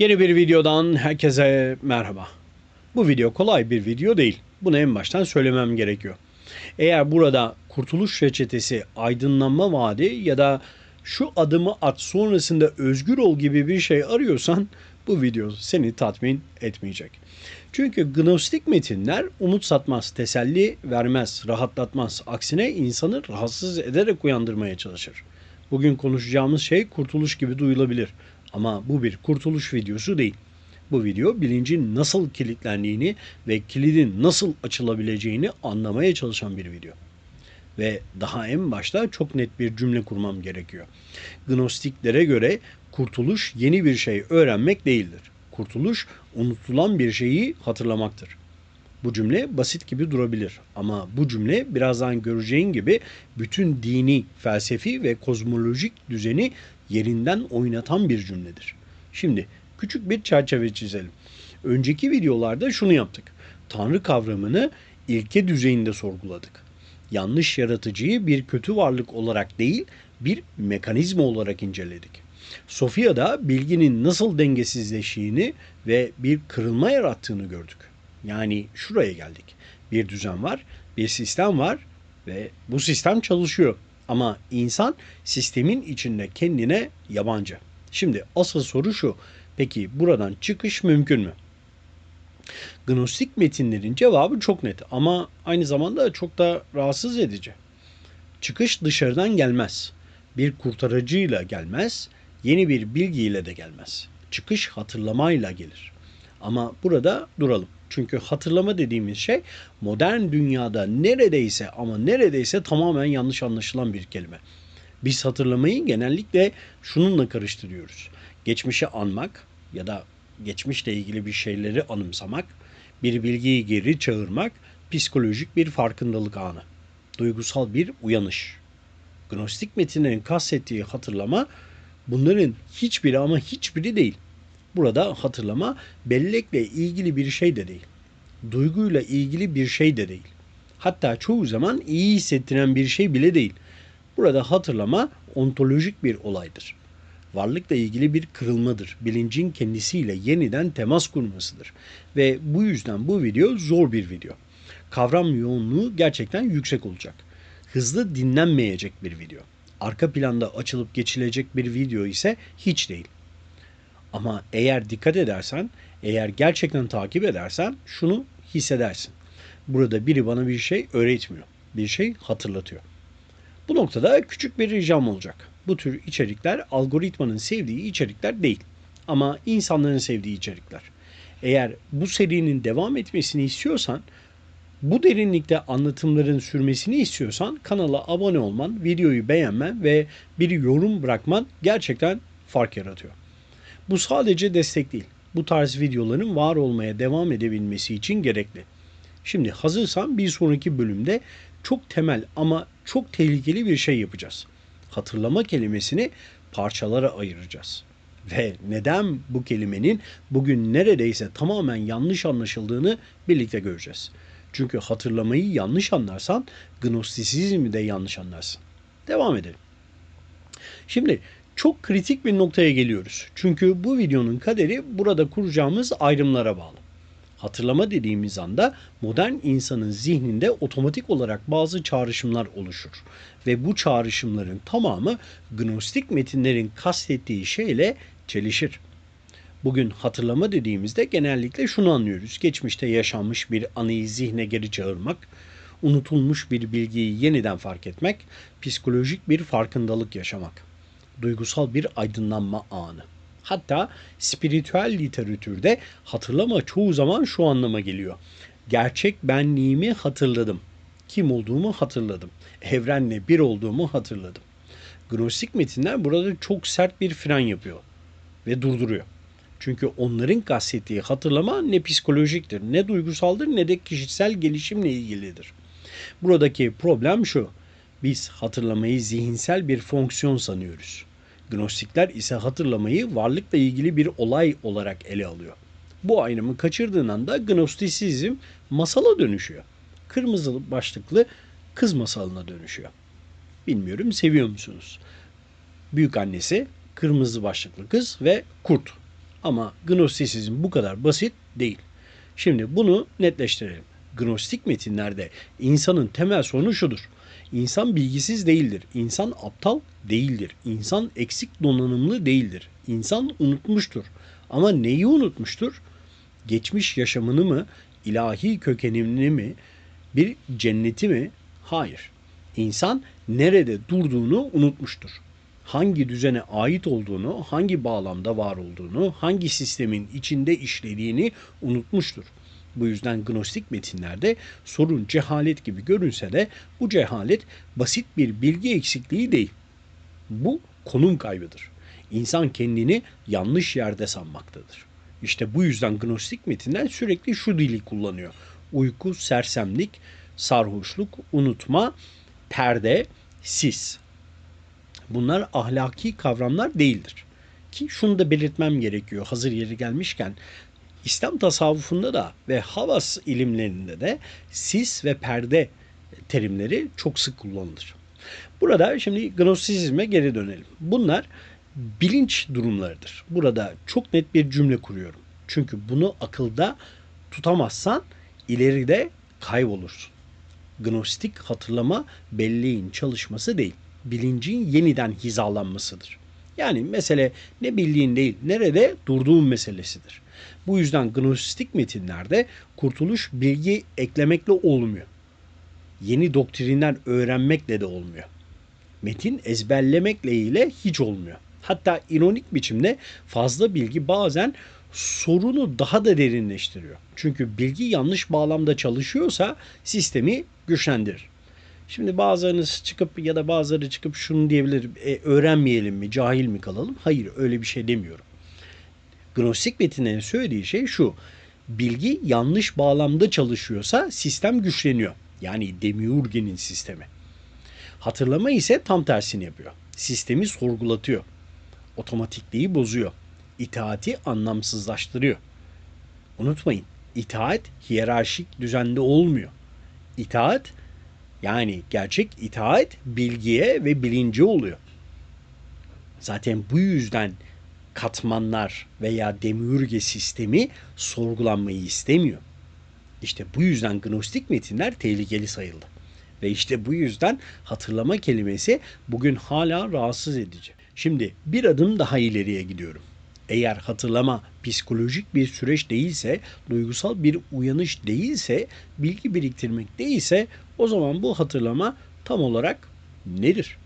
Yeni bir videodan herkese merhaba. Bu video kolay bir video değil. Bunu en baştan söylemem gerekiyor. Eğer burada kurtuluş reçetesi, aydınlanma vaadi ya da şu adımı at sonrasında özgür ol gibi bir şey arıyorsan bu video seni tatmin etmeyecek. Çünkü gnostik metinler umut satmaz, teselli vermez, rahatlatmaz. Aksine insanı rahatsız ederek uyandırmaya çalışır. Bugün konuşacağımız şey kurtuluş gibi duyulabilir. Ama bu bir kurtuluş videosu değil. Bu video bilincin nasıl kilitlendiğini ve kilidin nasıl açılabileceğini anlamaya çalışan bir video. Ve daha en başta çok net bir cümle kurmam gerekiyor. Gnostiklere göre kurtuluş yeni bir şey öğrenmek değildir. Kurtuluş unutulan bir şeyi hatırlamaktır. Bu cümle basit gibi durabilir ama bu cümle birazdan göreceğin gibi bütün dini, felsefi ve kozmolojik düzeni yerinden oynatan bir cümledir. Şimdi küçük bir çerçeve çizelim. Önceki videolarda şunu yaptık. Tanrı kavramını ilke düzeyinde sorguladık. Yanlış yaratıcıyı bir kötü varlık olarak değil, bir mekanizma olarak inceledik. Sofia'da bilginin nasıl dengesizleştiğini ve bir kırılma yarattığını gördük. Yani şuraya geldik. Bir düzen var, bir sistem var ve bu sistem çalışıyor. Ama insan sistemin içinde kendine yabancı. Şimdi asıl soru şu. Peki buradan çıkış mümkün mü? Gnostik metinlerin cevabı çok net ama aynı zamanda çok da rahatsız edici. Çıkış dışarıdan gelmez. Bir kurtarıcıyla gelmez, yeni bir bilgiyle de gelmez. Çıkış hatırlamayla gelir. Ama burada duralım. Çünkü hatırlama dediğimiz şey modern dünyada neredeyse ama neredeyse tamamen yanlış anlaşılan bir kelime. Biz hatırlamayı genellikle şununla karıştırıyoruz. Geçmişi anmak ya da geçmişle ilgili bir şeyleri anımsamak, bir bilgiyi geri çağırmak, psikolojik bir farkındalık anı, duygusal bir uyanış. Gnostik metinlerin kastettiği hatırlama bunların hiçbiri ama hiçbiri değil. Burada hatırlama bellekle ilgili bir şey de değil. Duyguyla ilgili bir şey de değil. Hatta çoğu zaman iyi hissettiren bir şey bile değil. Burada hatırlama ontolojik bir olaydır. Varlıkla ilgili bir kırılmadır. Bilincin kendisiyle yeniden temas kurmasıdır. Ve bu yüzden bu video zor bir video. Kavram yoğunluğu gerçekten yüksek olacak. Hızlı dinlenmeyecek bir video. Arka planda açılıp geçilecek bir video ise hiç değil. Ama eğer dikkat edersen, eğer gerçekten takip edersen şunu hissedersin. Burada biri bana bir şey öğretmiyor. Bir şey hatırlatıyor. Bu noktada küçük bir ricam olacak. Bu tür içerikler algoritmanın sevdiği içerikler değil. Ama insanların sevdiği içerikler. Eğer bu serinin devam etmesini istiyorsan, bu derinlikte anlatımların sürmesini istiyorsan kanala abone olman, videoyu beğenmen ve bir yorum bırakman gerçekten fark yaratıyor. Bu sadece destek değil. Bu tarz videoların var olmaya devam edebilmesi için gerekli. Şimdi hazırsan bir sonraki bölümde çok temel ama çok tehlikeli bir şey yapacağız. Hatırlama kelimesini parçalara ayıracağız. Ve neden bu kelimenin bugün neredeyse tamamen yanlış anlaşıldığını birlikte göreceğiz. Çünkü hatırlamayı yanlış anlarsan gnostisizmi de yanlış anlarsın. Devam edelim. Şimdi çok kritik bir noktaya geliyoruz. Çünkü bu videonun kaderi burada kuracağımız ayrımlara bağlı. Hatırlama dediğimiz anda modern insanın zihninde otomatik olarak bazı çağrışımlar oluşur. Ve bu çağrışımların tamamı gnostik metinlerin kastettiği şeyle çelişir. Bugün hatırlama dediğimizde genellikle şunu anlıyoruz. Geçmişte yaşanmış bir anıyı zihne geri çağırmak, unutulmuş bir bilgiyi yeniden fark etmek, psikolojik bir farkındalık yaşamak duygusal bir aydınlanma anı. Hatta spiritüel literatürde hatırlama çoğu zaman şu anlama geliyor. Gerçek benliğimi hatırladım. Kim olduğumu hatırladım. Evrenle bir olduğumu hatırladım. Gnostik metinler burada çok sert bir fren yapıyor ve durduruyor. Çünkü onların kastettiği hatırlama ne psikolojiktir, ne duygusaldır, ne de kişisel gelişimle ilgilidir. Buradaki problem şu. Biz hatırlamayı zihinsel bir fonksiyon sanıyoruz. Gnostikler ise hatırlamayı varlıkla ilgili bir olay olarak ele alıyor. Bu ayrımı kaçırdığın anda gnostisizm masala dönüşüyor. Kırmızı başlıklı kız masalına dönüşüyor. Bilmiyorum seviyor musunuz? Büyük annesi, kırmızı başlıklı kız ve kurt. Ama gnostisizm bu kadar basit değil. Şimdi bunu netleştirelim. Gnostik metinlerde insanın temel sorunu şudur. İnsan bilgisiz değildir. İnsan aptal değildir. İnsan eksik donanımlı değildir. İnsan unutmuştur. Ama neyi unutmuştur? Geçmiş yaşamını mı, ilahi kökenini mi, bir cenneti mi? Hayır. İnsan nerede durduğunu unutmuştur. Hangi düzene ait olduğunu, hangi bağlamda var olduğunu, hangi sistemin içinde işlediğini unutmuştur. Bu yüzden gnostik metinlerde sorun cehalet gibi görünse de bu cehalet basit bir bilgi eksikliği değil. Bu konum kaybıdır. İnsan kendini yanlış yerde sanmaktadır. İşte bu yüzden gnostik metinler sürekli şu dili kullanıyor. Uyku, sersemlik, sarhoşluk, unutma, perde, sis. Bunlar ahlaki kavramlar değildir. Ki şunu da belirtmem gerekiyor hazır yeri gelmişken. İslam tasavvufunda da ve havas ilimlerinde de sis ve perde terimleri çok sık kullanılır. Burada şimdi gnostisizme geri dönelim. Bunlar bilinç durumlarıdır. Burada çok net bir cümle kuruyorum. Çünkü bunu akılda tutamazsan ileride kaybolursun. Gnostik hatırlama belleğin çalışması değil, bilincin yeniden hizalanmasıdır. Yani mesele ne bildiğin değil, nerede durduğun meselesidir. Bu yüzden gnostik metinlerde kurtuluş bilgi eklemekle olmuyor. Yeni doktrinler öğrenmekle de olmuyor. Metin ezberlemekle ile hiç olmuyor. Hatta ironik biçimde fazla bilgi bazen sorunu daha da derinleştiriyor. Çünkü bilgi yanlış bağlamda çalışıyorsa sistemi güçlendirir. Şimdi bazılarınız çıkıp ya da bazıları çıkıp şunu diyebilir. E, öğrenmeyelim mi, cahil mi kalalım? Hayır, öyle bir şey demiyorum. Gnostik metinlerin söylediği şey şu. Bilgi yanlış bağlamda çalışıyorsa sistem güçleniyor. Yani Demiurge'nin sistemi. Hatırlama ise tam tersini yapıyor. Sistemi sorgulatıyor. Otomatikliği bozuyor. İtaati anlamsızlaştırıyor. Unutmayın, itaat hiyerarşik düzende olmuyor. İtaat yani gerçek itaat bilgiye ve bilince oluyor. Zaten bu yüzden katmanlar veya demiurge sistemi sorgulanmayı istemiyor. İşte bu yüzden gnostik metinler tehlikeli sayıldı. Ve işte bu yüzden hatırlama kelimesi bugün hala rahatsız edici. Şimdi bir adım daha ileriye gidiyorum. Eğer hatırlama psikolojik bir süreç değilse, duygusal bir uyanış değilse, bilgi biriktirmek değilse o zaman bu hatırlama tam olarak nedir?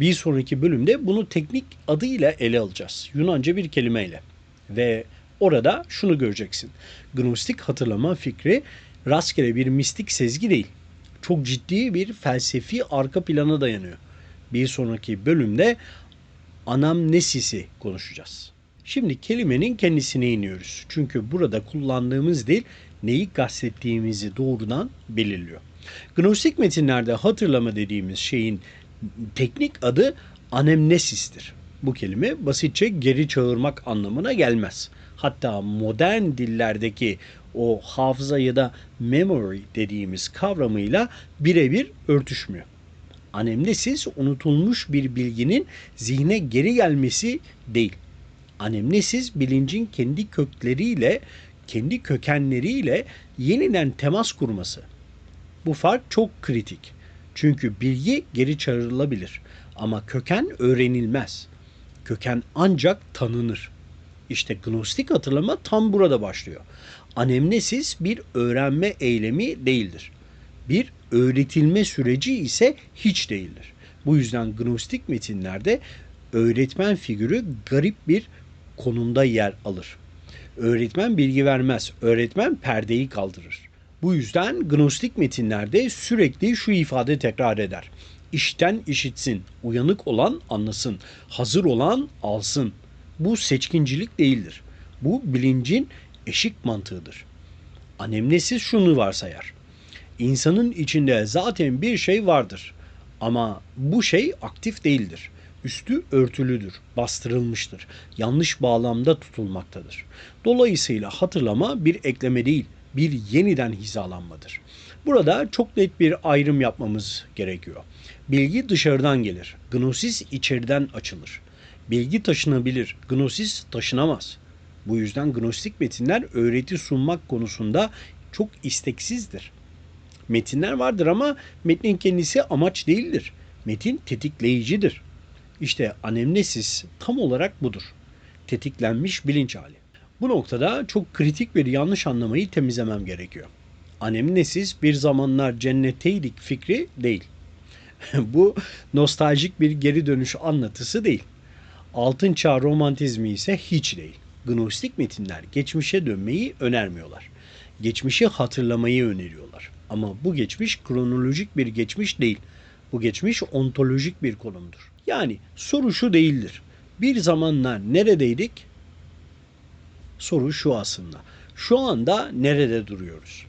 Bir sonraki bölümde bunu teknik adıyla ele alacağız. Yunanca bir kelimeyle. Ve orada şunu göreceksin. Gnostik hatırlama fikri rastgele bir mistik sezgi değil. Çok ciddi bir felsefi arka plana dayanıyor. Bir sonraki bölümde anamnesisi konuşacağız. Şimdi kelimenin kendisine iniyoruz. Çünkü burada kullandığımız dil neyi kastettiğimizi doğrudan belirliyor. Gnostik metinlerde hatırlama dediğimiz şeyin teknik adı anemnesistir. Bu kelime basitçe geri çağırmak anlamına gelmez. Hatta modern dillerdeki o hafıza ya da memory dediğimiz kavramıyla birebir örtüşmüyor. Anemnesis unutulmuş bir bilginin zihne geri gelmesi değil. Anemnesis bilincin kendi kökleriyle, kendi kökenleriyle yeniden temas kurması. Bu fark çok kritik. Çünkü bilgi geri çağrılabilir ama köken öğrenilmez. Köken ancak tanınır. İşte gnostik hatırlama tam burada başlıyor. Anemnesis bir öğrenme eylemi değildir. Bir öğretilme süreci ise hiç değildir. Bu yüzden gnostik metinlerde öğretmen figürü garip bir konumda yer alır. Öğretmen bilgi vermez, öğretmen perdeyi kaldırır. Bu yüzden gnostik metinlerde sürekli şu ifade tekrar eder. İşten işitsin, uyanık olan anlasın, hazır olan alsın. Bu seçkincilik değildir. Bu bilincin eşik mantığıdır. Anemnesis şunu varsayar. İnsanın içinde zaten bir şey vardır ama bu şey aktif değildir. Üstü örtülüdür, bastırılmıştır, yanlış bağlamda tutulmaktadır. Dolayısıyla hatırlama bir ekleme değil, bir yeniden hizalanmadır. Burada çok net bir ayrım yapmamız gerekiyor. Bilgi dışarıdan gelir, gnosis içeriden açılır. Bilgi taşınabilir, gnosis taşınamaz. Bu yüzden gnostik metinler öğreti sunmak konusunda çok isteksizdir. Metinler vardır ama metnin kendisi amaç değildir. Metin tetikleyicidir. İşte anemnesis tam olarak budur. Tetiklenmiş bilinç hali. Bu noktada çok kritik bir yanlış anlamayı temizlemem gerekiyor. Anemnesis bir zamanlar cennetteydik fikri değil. Bu nostaljik bir geri dönüş anlatısı değil. Altın çağ romantizmi ise hiç değil. Gnostik metinler geçmişe dönmeyi önermiyorlar. Geçmişi hatırlamayı öneriyorlar. Ama bu geçmiş kronolojik bir geçmiş değil. Bu geçmiş ontolojik bir konumdur. Yani soru şu değildir. Bir zamanlar neredeydik? Soru şu aslında. Şu anda nerede duruyoruz?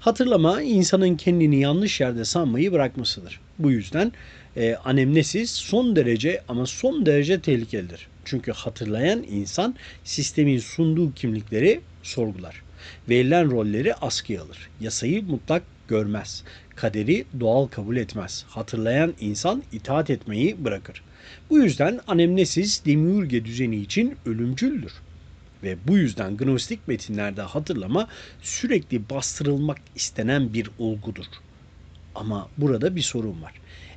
Hatırlama insanın kendini yanlış yerde sanmayı bırakmasıdır. Bu yüzden e, anemnesis son derece ama son derece tehlikelidir. Çünkü hatırlayan insan sistemin sunduğu kimlikleri sorgular. Verilen rolleri askıya alır. Yasayı mutlak görmez. Kaderi doğal kabul etmez. Hatırlayan insan itaat etmeyi bırakır. Bu yüzden anemnesis demiurge düzeni için ölümcüldür. Ve bu yüzden gnostik metinlerde hatırlama sürekli bastırılmak istenen bir olgudur. Ama burada bir sorun var.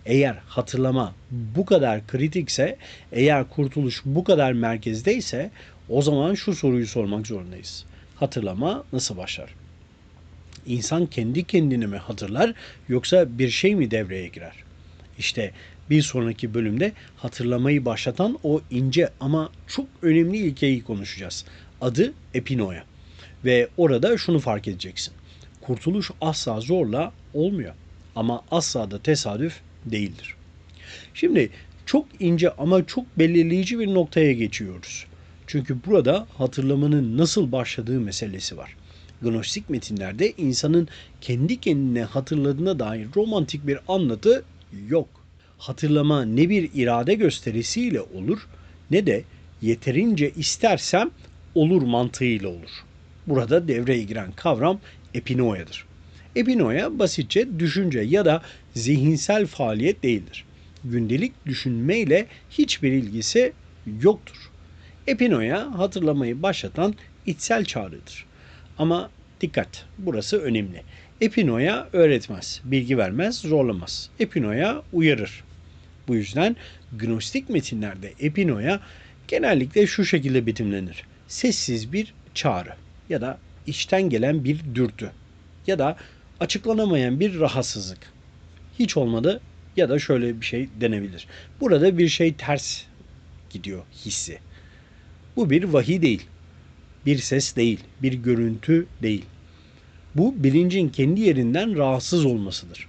Eğer hatırlama bu kadar kritikse, eğer kurtuluş bu kadar merkezdeyse o zaman şu soruyu sormak zorundayız. Hatırlama nasıl başlar? İnsan kendi kendini mi hatırlar yoksa bir şey mi devreye girer? İşte bir sonraki bölümde hatırlamayı başlatan o ince ama çok önemli ilkeyi konuşacağız. Adı epinoya. Ve orada şunu fark edeceksin. Kurtuluş asla zorla olmuyor ama asla da tesadüf değildir. Şimdi çok ince ama çok belirleyici bir noktaya geçiyoruz. Çünkü burada hatırlamanın nasıl başladığı meselesi var. Gnostik metinlerde insanın kendi kendine hatırladığına dair romantik bir anlatı yok. Hatırlama ne bir irade gösterisiyle olur ne de yeterince istersem olur mantığıyla olur. Burada devreye giren kavram epinoyadır. Epinoya basitçe düşünce ya da zihinsel faaliyet değildir. Gündelik düşünmeyle hiçbir ilgisi yoktur. Epinoya hatırlamayı başlatan içsel çağrıdır. Ama dikkat, burası önemli. Epinoya öğretmez, bilgi vermez, zorlamaz. Epinoya uyarır. Bu yüzden gnostik metinlerde epinoya genellikle şu şekilde betimlenir. Sessiz bir çağrı ya da içten gelen bir dürtü ya da açıklanamayan bir rahatsızlık. Hiç olmadı ya da şöyle bir şey denebilir. Burada bir şey ters gidiyor hissi. Bu bir vahiy değil. Bir ses değil, bir görüntü değil. Bu bilincin kendi yerinden rahatsız olmasıdır.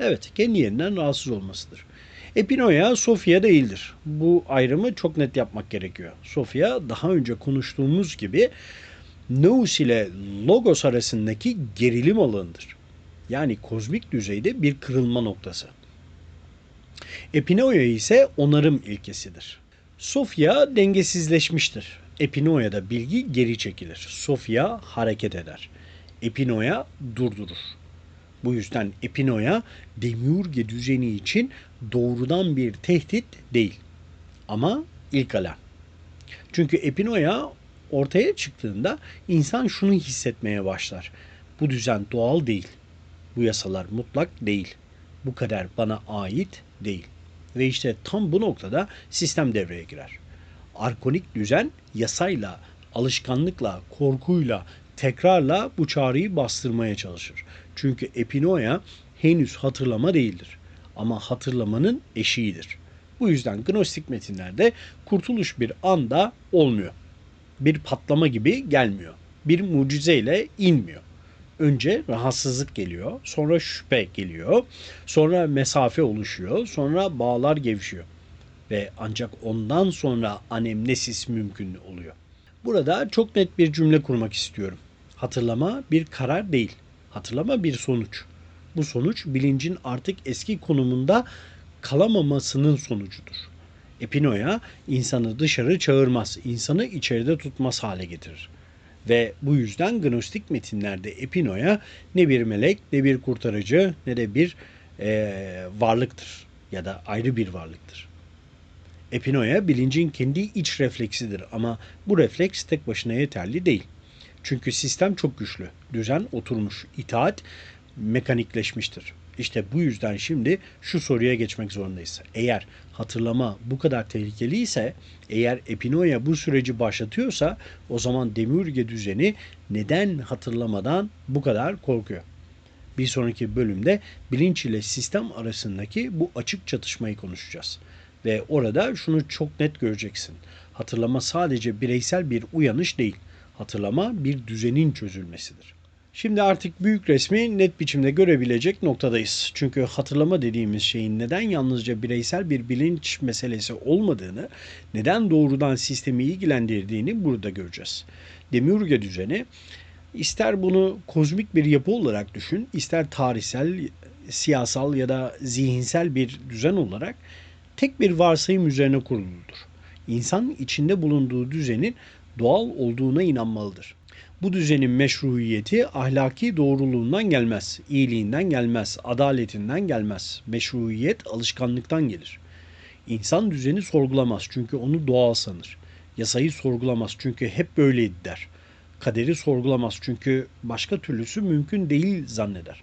Evet, kendi yerinden rahatsız olmasıdır. Epinoya Sofya değildir. Bu ayrımı çok net yapmak gerekiyor. Sofya daha önce konuştuğumuz gibi Nous ile Logos arasındaki gerilim alanıdır. Yani kozmik düzeyde bir kırılma noktası. Epinoya ise onarım ilkesidir. Sofya dengesizleşmiştir. Epinoya'da bilgi geri çekilir. Sofya hareket eder. Epinoya durdurur. Bu yüzden Epinoya demiurge düzeni için doğrudan bir tehdit değil. Ama ilk alarm. Çünkü Epinoya ortaya çıktığında insan şunu hissetmeye başlar. Bu düzen doğal değil. Bu yasalar mutlak değil. Bu kader bana ait değil. Ve işte tam bu noktada sistem devreye girer. Arkonik düzen yasayla, alışkanlıkla, korkuyla, tekrarla bu çağrıyı bastırmaya çalışır. Çünkü epinoya henüz hatırlama değildir. Ama hatırlamanın eşiğidir. Bu yüzden gnostik metinlerde kurtuluş bir anda olmuyor. Bir patlama gibi gelmiyor. Bir mucizeyle inmiyor. Önce rahatsızlık geliyor, sonra şüphe geliyor, sonra mesafe oluşuyor, sonra bağlar gevşiyor ve ancak ondan sonra anemnesis mümkün oluyor. Burada çok net bir cümle kurmak istiyorum. Hatırlama bir karar değil. Hatırlama bir sonuç. Bu sonuç bilincin artık eski konumunda kalamamasının sonucudur. Epinoya insanı dışarı çağırmaz, insanı içeride tutmaz hale getirir. Ve bu yüzden gnostik metinlerde Epinoya ne bir melek, ne bir kurtarıcı, ne de bir e, varlıktır ya da ayrı bir varlıktır. Epinoya bilincin kendi iç refleksidir ama bu refleks tek başına yeterli değil. Çünkü sistem çok güçlü, düzen oturmuş, itaat mekanikleşmiştir. İşte bu yüzden şimdi şu soruya geçmek zorundayız. Eğer hatırlama bu kadar tehlikeli ise, eğer epinoya bu süreci başlatıyorsa o zaman demiurge düzeni neden hatırlamadan bu kadar korkuyor? Bir sonraki bölümde bilinç ile sistem arasındaki bu açık çatışmayı konuşacağız. Ve orada şunu çok net göreceksin. Hatırlama sadece bireysel bir uyanış değil. Hatırlama bir düzenin çözülmesidir. Şimdi artık büyük resmi net biçimde görebilecek noktadayız. Çünkü hatırlama dediğimiz şeyin neden yalnızca bireysel bir bilinç meselesi olmadığını, neden doğrudan sistemi ilgilendirdiğini burada göreceğiz. Demiurge düzeni ister bunu kozmik bir yapı olarak düşün, ister tarihsel, siyasal ya da zihinsel bir düzen olarak tek bir varsayım üzerine kuruludur. İnsan içinde bulunduğu düzenin doğal olduğuna inanmalıdır. Bu düzenin meşruiyeti ahlaki doğruluğundan gelmez, iyiliğinden gelmez, adaletinden gelmez. Meşruiyet alışkanlıktan gelir. İnsan düzeni sorgulamaz çünkü onu doğal sanır. Yasayı sorgulamaz çünkü hep böyleydi der. Kaderi sorgulamaz çünkü başka türlüsü mümkün değil zanneder.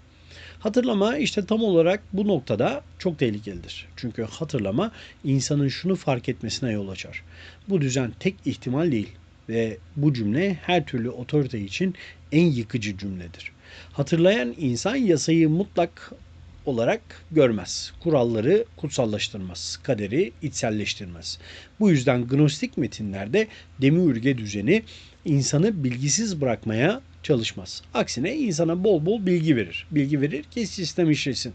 Hatırlama işte tam olarak bu noktada çok tehlikelidir. Çünkü hatırlama insanın şunu fark etmesine yol açar. Bu düzen tek ihtimal değil ve bu cümle her türlü otorite için en yıkıcı cümledir. Hatırlayan insan yasayı mutlak olarak görmez. Kuralları kutsallaştırmaz. Kaderi içselleştirmez. Bu yüzden gnostik metinlerde demiurge düzeni insanı bilgisiz bırakmaya çalışmaz. Aksine insana bol bol bilgi verir. Bilgi verir ki sistem işlesin.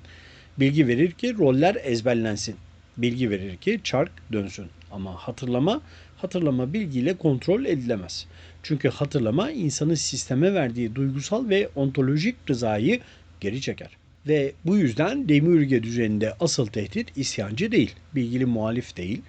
Bilgi verir ki roller ezberlensin. Bilgi verir ki çark dönsün. Ama hatırlama, hatırlama bilgiyle kontrol edilemez. Çünkü hatırlama insanın sisteme verdiği duygusal ve ontolojik rızayı geri çeker. Ve bu yüzden demiurge düzeninde asıl tehdit isyancı değil, bilgili muhalif değil,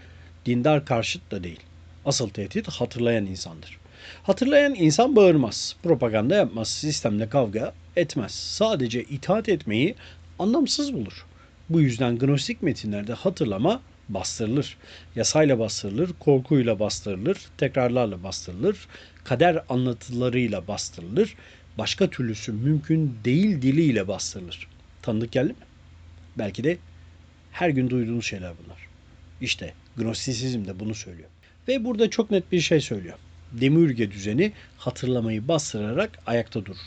dindar karşıt da değil. Asıl tehdit hatırlayan insandır. Hatırlayan insan bağırmaz, propaganda yapmaz, sistemle kavga etmez. Sadece itaat etmeyi anlamsız bulur. Bu yüzden gnostik metinlerde hatırlama bastırılır. Yasayla bastırılır, korkuyla bastırılır, tekrarlarla bastırılır, kader anlatılarıyla bastırılır, başka türlüsü mümkün değil diliyle bastırılır. Tanıdık geldi mi? Belki de her gün duyduğunuz şeyler bunlar. İşte Gnostisizm de bunu söylüyor. Ve burada çok net bir şey söylüyor. Demiurge düzeni hatırlamayı bastırarak ayakta durur.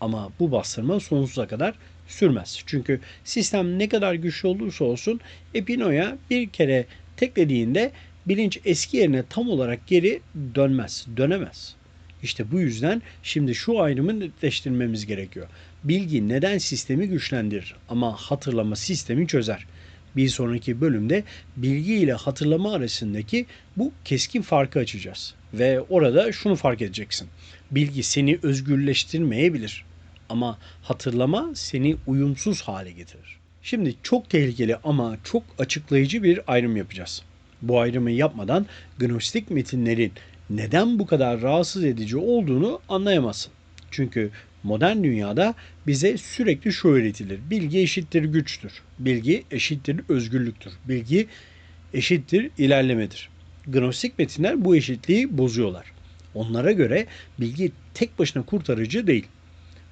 Ama bu bastırma sonsuza kadar sürmez. Çünkü sistem ne kadar güçlü olursa olsun Epino'ya bir kere teklediğinde bilinç eski yerine tam olarak geri dönmez, dönemez. İşte bu yüzden şimdi şu ayrımı netleştirmemiz gerekiyor. Bilgi neden sistemi güçlendirir ama hatırlama sistemi çözer. Bir sonraki bölümde bilgi ile hatırlama arasındaki bu keskin farkı açacağız. Ve orada şunu fark edeceksin. Bilgi seni özgürleştirmeyebilir ama hatırlama seni uyumsuz hale getirir. Şimdi çok tehlikeli ama çok açıklayıcı bir ayrım yapacağız. Bu ayrımı yapmadan gnostik metinlerin neden bu kadar rahatsız edici olduğunu anlayamazsın. Çünkü modern dünyada bize sürekli şu öğretilir. Bilgi eşittir güçtür. Bilgi eşittir özgürlüktür. Bilgi eşittir ilerlemedir. Gnostik metinler bu eşitliği bozuyorlar. Onlara göre bilgi tek başına kurtarıcı değil.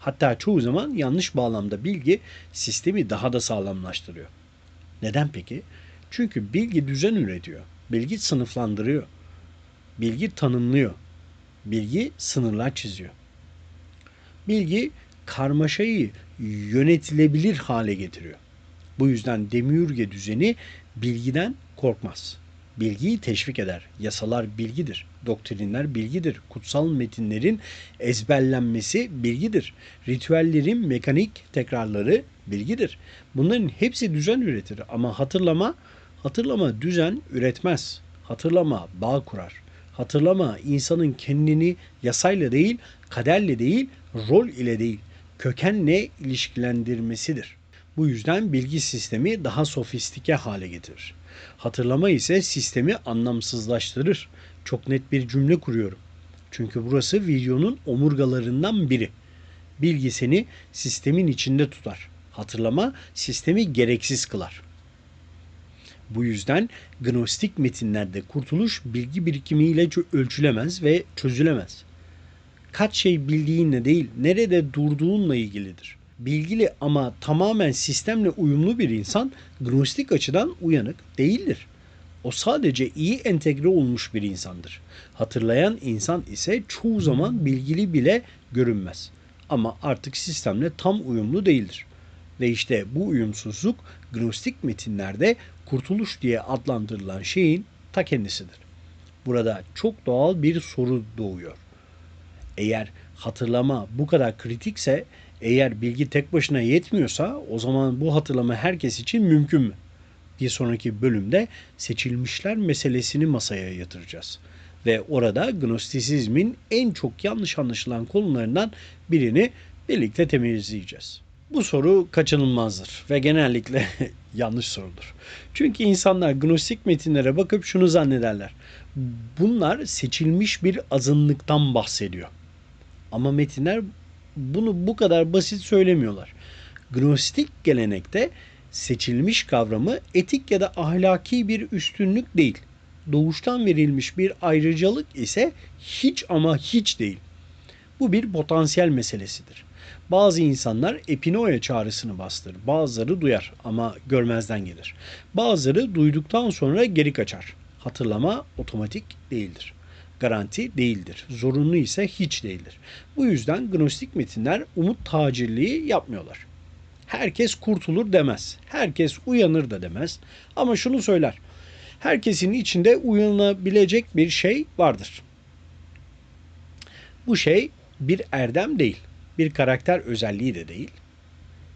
Hatta çoğu zaman yanlış bağlamda bilgi sistemi daha da sağlamlaştırıyor. Neden peki? Çünkü bilgi düzen üretiyor. Bilgi sınıflandırıyor. Bilgi tanımlıyor. Bilgi sınırlar çiziyor. Bilgi karmaşayı yönetilebilir hale getiriyor. Bu yüzden demiurge düzeni bilgiden korkmaz. Bilgiyi teşvik eder. Yasalar bilgidir. Doktrinler bilgidir. Kutsal metinlerin ezberlenmesi bilgidir. Ritüellerin mekanik tekrarları bilgidir. Bunların hepsi düzen üretir ama hatırlama hatırlama düzen üretmez. Hatırlama bağ kurar. Hatırlama insanın kendini yasayla değil, kaderle değil, rol ile değil, kökenle ilişkilendirmesidir. Bu yüzden bilgi sistemi daha sofistike hale getirir. Hatırlama ise sistemi anlamsızlaştırır. Çok net bir cümle kuruyorum. Çünkü burası videonun omurgalarından biri. Bilgi seni sistemin içinde tutar. Hatırlama sistemi gereksiz kılar. Bu yüzden gnostik metinlerde kurtuluş bilgi birikimiyle ölçülemez ve çözülemez. Kaç şey bildiğinle değil, nerede durduğunla ilgilidir. Bilgili ama tamamen sistemle uyumlu bir insan gnostik açıdan uyanık değildir. O sadece iyi entegre olmuş bir insandır. Hatırlayan insan ise çoğu zaman bilgili bile görünmez. Ama artık sistemle tam uyumlu değildir. Ve işte bu uyumsuzluk gnostik metinlerde kurtuluş diye adlandırılan şeyin ta kendisidir. Burada çok doğal bir soru doğuyor. Eğer hatırlama bu kadar kritikse, eğer bilgi tek başına yetmiyorsa o zaman bu hatırlama herkes için mümkün mü? Bir sonraki bölümde seçilmişler meselesini masaya yatıracağız. Ve orada Gnostisizmin en çok yanlış anlaşılan konularından birini birlikte temizleyeceğiz. Bu soru kaçınılmazdır ve genellikle yanlış sorudur. Çünkü insanlar Gnostik metinlere bakıp şunu zannederler. Bunlar seçilmiş bir azınlıktan bahsediyor. Ama metinler bunu bu kadar basit söylemiyorlar. Gnostik gelenekte seçilmiş kavramı etik ya da ahlaki bir üstünlük değil. Doğuştan verilmiş bir ayrıcalık ise hiç ama hiç değil. Bu bir potansiyel meselesidir. Bazı insanlar epinoya çağrısını bastırır. Bazıları duyar ama görmezden gelir. Bazıları duyduktan sonra geri kaçar. Hatırlama otomatik değildir. Garanti değildir. Zorunlu ise hiç değildir. Bu yüzden gnostik metinler umut tacirliği yapmıyorlar. Herkes kurtulur demez. Herkes uyanır da demez. Ama şunu söyler. Herkesin içinde uyanabilecek bir şey vardır. Bu şey bir erdem değil, bir karakter özelliği de değil,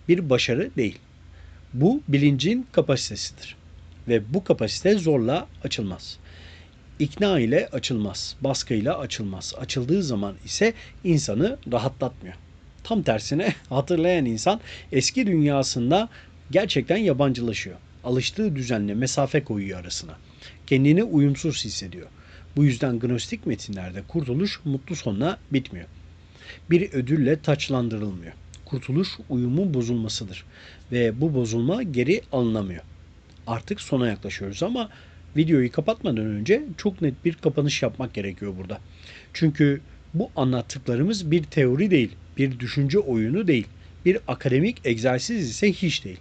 bir başarı değil. Bu bilincin kapasitesidir. Ve bu kapasite zorla açılmaz. İkna ile açılmaz, baskıyla açılmaz. Açıldığı zaman ise insanı rahatlatmıyor. Tam tersine hatırlayan insan eski dünyasında gerçekten yabancılaşıyor. Alıştığı düzenle mesafe koyuyor arasına. Kendini uyumsuz hissediyor. Bu yüzden gnostik metinlerde kurtuluş mutlu sonla bitmiyor. Bir ödülle taçlandırılmıyor. Kurtuluş uyumun bozulmasıdır ve bu bozulma geri alınamıyor. Artık sona yaklaşıyoruz ama videoyu kapatmadan önce çok net bir kapanış yapmak gerekiyor burada. Çünkü bu anlattıklarımız bir teori değil, bir düşünce oyunu değil, bir akademik egzersiz ise hiç değil.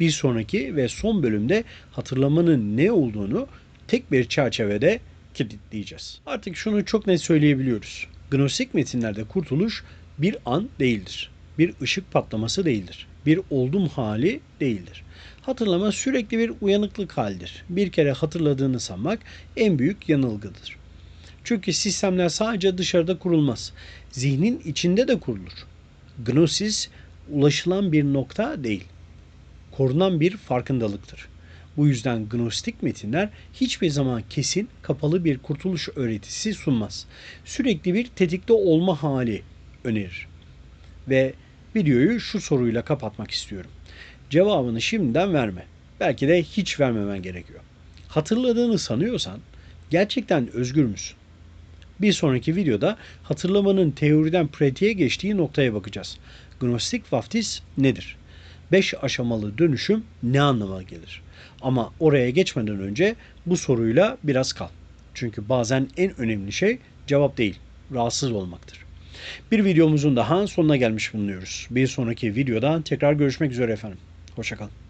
Bir sonraki ve son bölümde hatırlamanın ne olduğunu tek bir çerçevede kilitleyeceğiz. Artık şunu çok net söyleyebiliyoruz. Gnostik metinlerde kurtuluş bir an değildir. Bir ışık patlaması değildir. Bir oldum hali değildir. Hatırlama sürekli bir uyanıklık halidir. Bir kere hatırladığını sanmak en büyük yanılgıdır. Çünkü sistemler sadece dışarıda kurulmaz. Zihnin içinde de kurulur. Gnosis ulaşılan bir nokta değil. Korunan bir farkındalıktır. Bu yüzden gnostik metinler hiçbir zaman kesin, kapalı bir kurtuluş öğretisi sunmaz. Sürekli bir tetikte olma hali önerir. Ve videoyu şu soruyla kapatmak istiyorum. Cevabını şimdiden verme. Belki de hiç vermemen gerekiyor. Hatırladığını sanıyorsan gerçekten özgür müsün? Bir sonraki videoda hatırlamanın teoriden pratiğe geçtiği noktaya bakacağız. Gnostik vaftiz nedir? 5 aşamalı dönüşüm ne anlama gelir? Ama oraya geçmeden önce bu soruyla biraz kal. Çünkü bazen en önemli şey cevap değil, rahatsız olmaktır. Bir videomuzun daha sonuna gelmiş bulunuyoruz. Bir sonraki videoda tekrar görüşmek üzere efendim. Hoşçakalın.